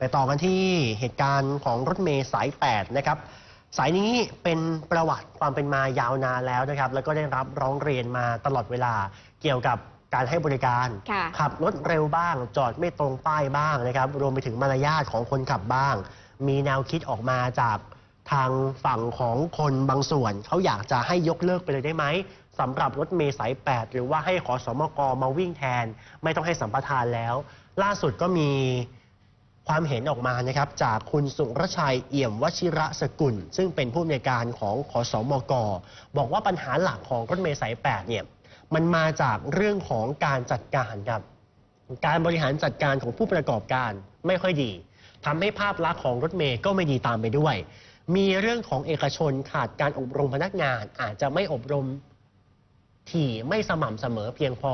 ไปต่อกันที่เหตุการณ์ของรถเมย์สาย 8 นะครับ สายนี้เป็นประวัติความเป็นมายาวนานแล้วนะครับ แล้วก็ได้รับร้องเรียนมาตลอดเวลาเกี่ยวกับการให้บริการ ค่ะขับรถเร็วบ้าง จอดไม่ตรงป้ายบ้างนะครับ รวมไปถึงมารยาทของคนขับบ้าง มีแนวคิดออกมาจากทางฝั่งของคนบางส่วน เขาอยากจะให้ยกเลิกไปเลยได้ไหมสำหรับรถเมย์สาย 8 หรือว่าให้ขอสมกมาวิ่งแทน ไม่ต้องให้สัมปทานแล้ว ล่าสุดก็มี ความเห็นออกมานะครับจากคุณสุรชัยเอี่ยมวชิระสกุล ซึ่งเป็นผู้อำนวยการของขอสมก บอกว่าปัญหาหลักของรถเมล์สาย8เนี่ยมันมาจากเรื่องของการจัดการครับการบริหารจัดการของผู้ประกอบการไม่ค่อยดีทำให้ภาพลักษณ์ของรถเมย์ก็ไม่ดีตามไปด้วย มีเรื่องของเอกชนขาดการอบรมพนักงาน อาจจะไม่อบรมถี่ไม่สม่ำเสมอเพียงพอ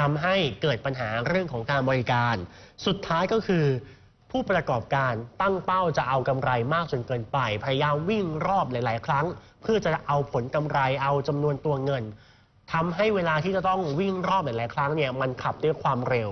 ทำให้เกิดปัญหาเรื่องของการบริการ สุดท้ายก็คือ ผู้ประกอบการตั้งเป้าจะเอากำไรมากจนเกินไป พยายามวิ่งรอบหลาย ๆ ครั้ง เพื่อจะเอาผลกำไรเอาจำนวนตัวเงินทำให้เวลาที่จะต้องวิ่งรอบหลาย ๆ ครั้งเนี่ยมันขับด้วยความเร็ว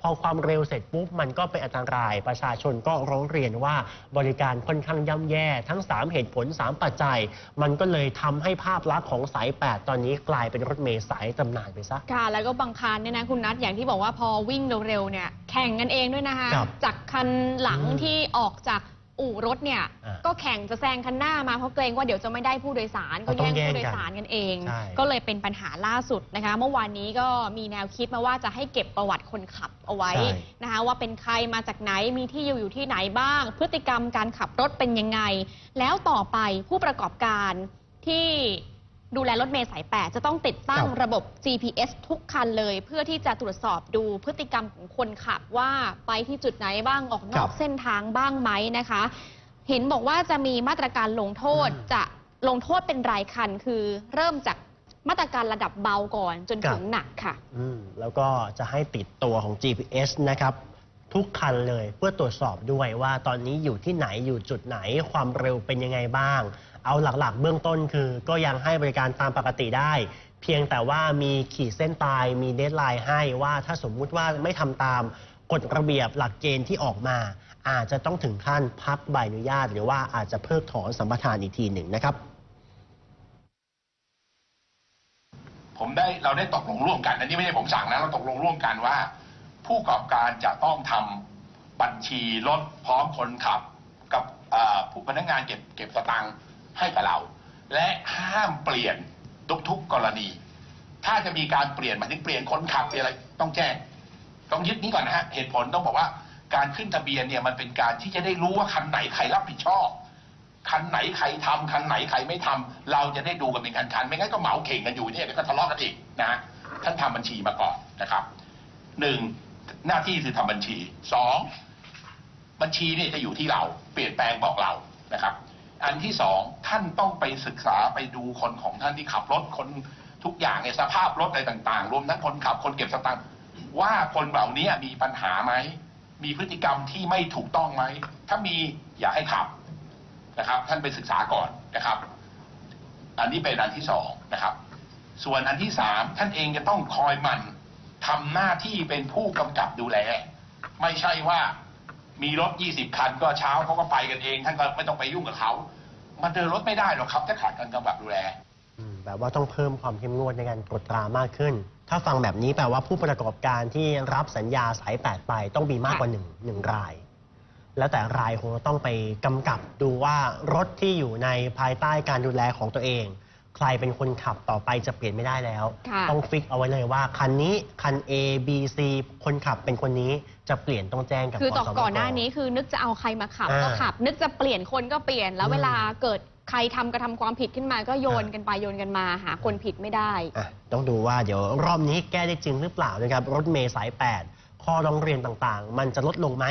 พอความเร็วเสร็จปุ๊บมันก็เป็นอันตราย ประชาชนก็ร้องเรียนว่าบริการค่อนข้างย่ำแย่ ทั้ง 3 เหตุผล 3 ปัจจัย มันก็เลยทำให้ภาพลักษณ์ของสาย 8 ตอนนี้กลายเป็นรถเมล์สายตำนานไปซะค่ะ แล้วก็บางคันเนี่ยนะคุณนัทอย่างที่บอกว่าพอวิ่งเร็วๆเนี่ยแข่งกันเองด้วยนะคะครับจากคันหลังอืมที่ออกจาก อู่รถเนี่ย อ่าก็แข่งจะแซงคันหน้ามาเพราะเกรงว่าเดี๋ยวจะไม่ได้ผู้โดยสารก็ต้อแย่งงแย่งผู้โดยกันสารกันเอง ใช่ ก็เลยเป็นปัญหาล่าสุดนะคะ เมื่อวานนี้ก็มีแนวคิดมาว่าจะให้เก็บประวัติคนขับเอาไว้ใช่ นะคะว่าเป็นใครมาจากไหนมีที่อยู่อยู่ที่ไหนบ้าง พฤติกรรมการขับรถเป็นยังไง แล้วต่อไปผู้ประกอบการที่ ดูแลรถเมล์สาย 8 จะต้องติดตั้งครับ ระบบ GPS ทุกคันเลย เพื่อที่จะตรวจสอบดูพฤติกรรมของคนขับว่าไปที่จุดไหนบ้างออกนครัอกบเส้นทางบ้างไหมนะคะ เห็นบอกว่าจะมีมาตรการลงโทษอืมจะลงโทษเป็นรายคัน คือเริ่มจากมาตรการระดับเบาก่อนจนถึงครับ หนักค่ะ อืมแล้วก็จะให้ติดตัวของ GPS นะครับ ทุกคันเลยเพื่อตรวจสอบด้วยว่าตอนนี้อยู่ที่ไหนอยู่จุดไหนความเร็วเป็นยังไงบ้าง เอาหลักๆ เบื้องต้นคือ ก็ยังให้บริการตามปกติได้ เพียงแต่ว่ามีขีดเส้นตายมีเดทไลน์ให้ว่าถ้าสมมุติว่าไม่ทำตามกฎระเบียบหลักเกณฑ์ที่ออกมา อาจจะต้องถึงขั้นพักใบอนุญาต หรือว่าอาจจะเพิกถอนสัมปทานอีกทีหนึ่งนะครับ ผมได้เราได้ตกลงร่วมกัน อันนี้ไม่ใช่ผมสั่งนะเราตกลงร่วมกันว่า ผู้ประกอบการจะต้องทำบัญชีรถพร้อมคนขับ กับเอ่อผู้พนักงานเก็บเก็บสตังค์ ให้กับเรา และห้ามเปลี่ยนทุกๆกรณี ถ้าจะมีการเปลี่ยนหมายถึงเปลี่ยนคนขับเปลี่ยนอะไรต้องแจ้ง ต้องยึดนี้ก่อนนะฮะเหตุผลต้องบอกว่าการขึ้นทะเบียนเนี่ยมันเป็นการที่จะได้รู้ว่าคันไหนใครรับผิดชอบคันไหนใครทำคันไหนใครไม่ทำเราจะได้ดูกันเป็นคันๆไม่งั้นก็เหมาเข่งกันอยู่เนี่ยเดี๋ยวก็ทะเลาะกันอีกนะฮะท่านทำบัญชีมาก่อนนะครับหนึ่งหน้าที่คือทำบัญชีสองบัญชีเนี่ยจะอยู่ที่เรา เปลี่ยนแปลงบอกเรานะครับ อันที่สองท่านต้องไปศึกษาไปดูคนของท่านที่ขับรถคนทุกอย่างในยสภาพรถอะไรต่างๆ รวมทั้งคนขับคนเก็บสตางค์ว่าคนเหล่านี้มีปัญหาไหม มีพฤติกรรมที่ไม่ถูกต้องไหม ถ้ามีอย่าให้ขับนะครับ ท่านไปศึกษาก่อนนะครับ อันนี้เป็นอันที่สองนะครับ ส่วนอันที่สามท่านเองจะต้องคอยมันทำหน้าที่เป็นผู้กำกับดูแล ไม่ใช่ว่า มีรถ 20 คันก็เช้าเขาก็ไปกันเอง ท่านก็ไม่ต้องไปยุ่งกับเขา มันเดินรถไม่ได้หรอกครับถ้าขาดการกำกับดูแล อืมแบบว่าต้องเพิ่มความเข้มงวดในการตรวจตรามากขึ้น ถ้าฟังแบบนี้แปลว่าผู้ประกอบการที่รับสัญญาสายแปดไปต้องมีมากกว่าหนึ่งหนึ่งราย แล้วแต่รายคงต้องไปกำกับดูว่ารถที่อยู่ในภายใต้การดูแลของตัวเอง ใครเป็นคนขับต่อไปจะเปลี่ยนไม่ได้แล้ว ค่ะต้องฟิกเอาไว้เลยว่า คันนี้คัน A B C คนขับเป็นคนนี้จะเปลี่ยนต้องแจ้งกับคือต่อสมก่อนหน้านี้คือนึกจะเอาใครมาขับอ่าก็ขับ นึกจะเปลี่ยนคนก็เปลี่ยน แล้วอืมเวลาเกิดใครทำกระทำความผิดขึ้นมาก็โยนอ่า กันไปโยนกันมาหาคนผิดไม่ได้ อะต้องดูว่าเดี๋ยวรอบนี้แก้ได้จริงหรือเปล่านะครับ รถเมย์สาย 8 ข้อร้องเรียนต่างๆ มันจะลดลงไหม